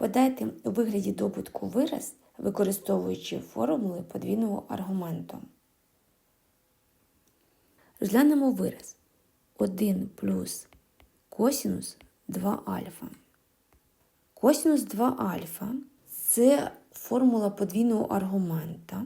Подайте у вигляді добутку вираз, використовуючи формули подвійного аргументу. Розглянемо вираз 1 плюс косінус 2 альфа. Косінус 2 альфа це формула подвійного аргумента,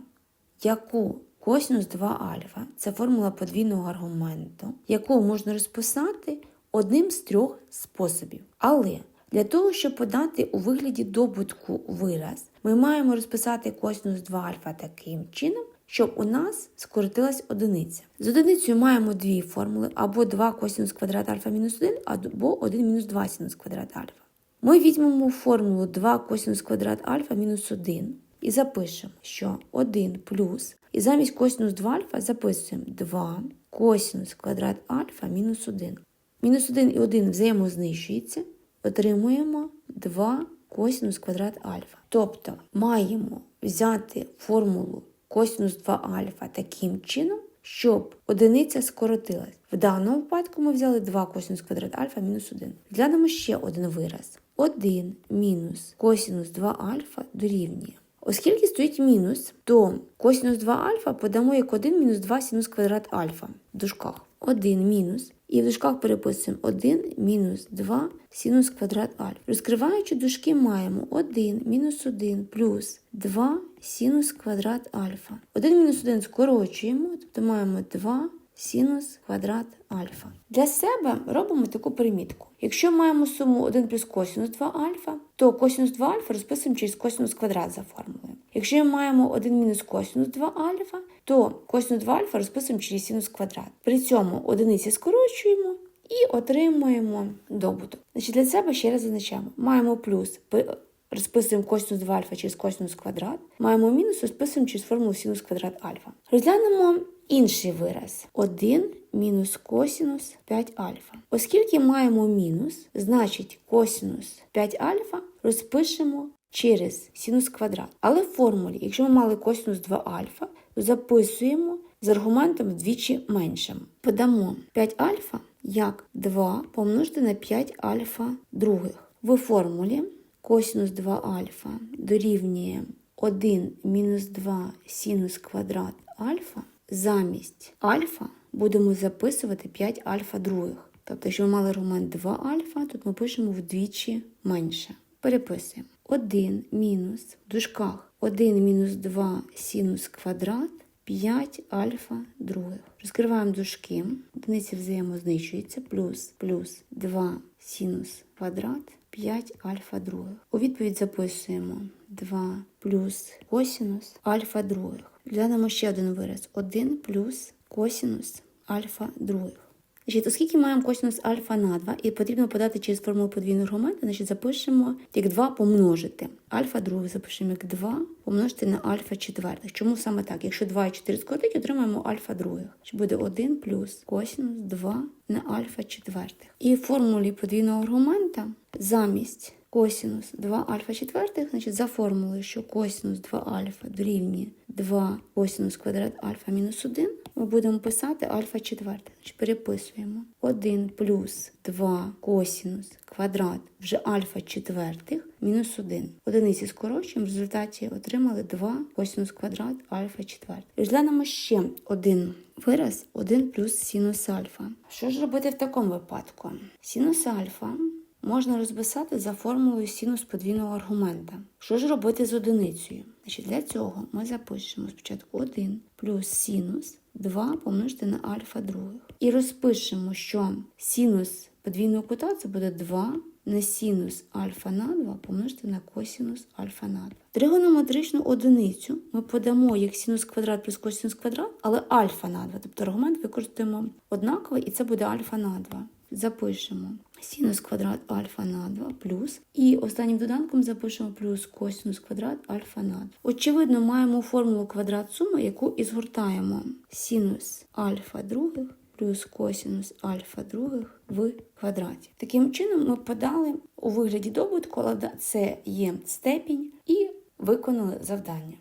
яку косінус 2 альфа це формула подвійного аргументу, яку можна розписати одним з трьох способів. Але для того, щоб подати у вигляді добутку вираз, ми маємо розписати косінус 2 альфа таким чином, щоб у нас скоротилась одиниця. З одиницею маємо дві формули, або 2 косінус квадрат альфа мінус 1, або 1 мінус 2 синус квадрат альфа. Ми візьмемо формулу 2 косінус квадрат альфа мінус 1 і запишемо, що 1 плюс, і замість косінус 2 альфа записуємо 2 косінус квадрат альфа мінус 1. Мінус 1 і 1 взаємознищується, отримуємо 2 косінус квадрат альфа. Тобто маємо взяти формулу косінус 2 альфа таким чином, щоб одиниця скоротилась. В даному випадку ми взяли 2 косінус квадрат альфа мінус 1. Глянемо ще один вираз. 1 мінус косінус 2 альфа дорівнює. Оскільки стоїть мінус, то косінус 2 альфа подамо як 1 мінус 2 синус квадрат альфа в дужках. 1 мінус. І в дужках переписуємо 1 мінус 2 синус квадрат альфа. Розкриваючи дужки, маємо 1 мінус 1 плюс 2 синус квадрат альфа. 1 мінус 1 скорочуємо, тобто маємо 2 синус квадрат альфа. Для себе робимо таку примітку. Якщо маємо суму 1 плюс косінус 2 альфа, то косінус 2 альфа розписуємо через косінус квадрат за формулою. Якщо маємо 1 мінус косінус 2 альфа, то косінус 2 альфа розписуємо через синус квадрат. При цьому одиниці скорочуємо і отримуємо добуток. Значить, Для себе ще раз зазначаємо. Маємо плюс, розписуємо косінус 2 альфа через косінус квадрат, маємо мінус, розписуємо через формулу синус квадрат альфа. Розглянемо інший вираз 1 мінус косінус 5 альфа. Оскільки маємо мінус, значить косінус 5 альфа розпишемо через синус квадрат. Але в формулі, якщо ми мали косінус 2 альфа, то записуємо з аргументом вдвічі меншим. Подамо 5 альфа як 2 помножити на 5 альфа других. В формулі косінус 2 альфа дорівнює 1 мінус 2 синус квадрат альфа. Замість альфа будемо записувати 5 альфа других. Тобто, якщо ми мали аргумент 2 альфа, тут ми пишемо вдвічі менше. Переписуємо 1 мінус в дужках 1 мінус 2 синус квадрат 5 альфа других. Розкриваємо дужки, одиниці взаємознищуються, плюс плюс 2 синус квадрат 5 альфа других. У відповідь записуємо 2 плюс косінус альфа других. Глянемо ще один вираз. 1 плюс косінус альфа других. Значить, оскільки маємо косінус альфа на 2 і потрібно подати через формулу подвійного аргументу, значить запишемо як 2 помножити. Альфа других запишемо як 2 помножити на альфа четвертих. Чому саме так? Якщо 2 і 4 скоротить, отримаємо альфа других. Що буде 1 плюс косінус 2 на альфа четвертих. І в формулі подвійного аргумента замість косінус 2 альфа четвертих, значить за формулою, що косінус 2 альфа дорівнює 2 косінус квадрат альфа мінус 1, ми будемо писати альфа четвертих. Значить, переписуємо 1 плюс 2 косінус квадрат вже альфа четвертих мінус 1. Одиниці скорочуємо, в результаті отримали 2 косінус квадрат альфа четвертих. Розглянемо ще один вираз 1 плюс синус альфа. Що ж робити в такому випадку? Синус альфа можна розписати за формулою синус подвійного аргумента. Що ж робити з одиницею? Значить, Для цього ми запишемо спочатку 1 плюс синус 2 помножити на альфа других. І розпишемо, що синус подвійного кута це буде 2 на синус альфа на 2 помножити на косінус альфа на 2. Тригонометричну одиницю ми подамо як синус квадрат плюс косінус квадрат, але альфа на 2. Тобто аргумент використаємо однаковий, і це буде альфа на 2. Запишемо синус квадрат альфа на 2 плюс. І останнім доданком запишемо плюс косинус квадрат альфа на 2. Очевидно, маємо формулу квадрат суми, яку і згортаємо синус альфа других плюс косинус альфа других в квадраті. Таким чином, ми подали у вигляді добутку, але це є степінь, і виконали завдання.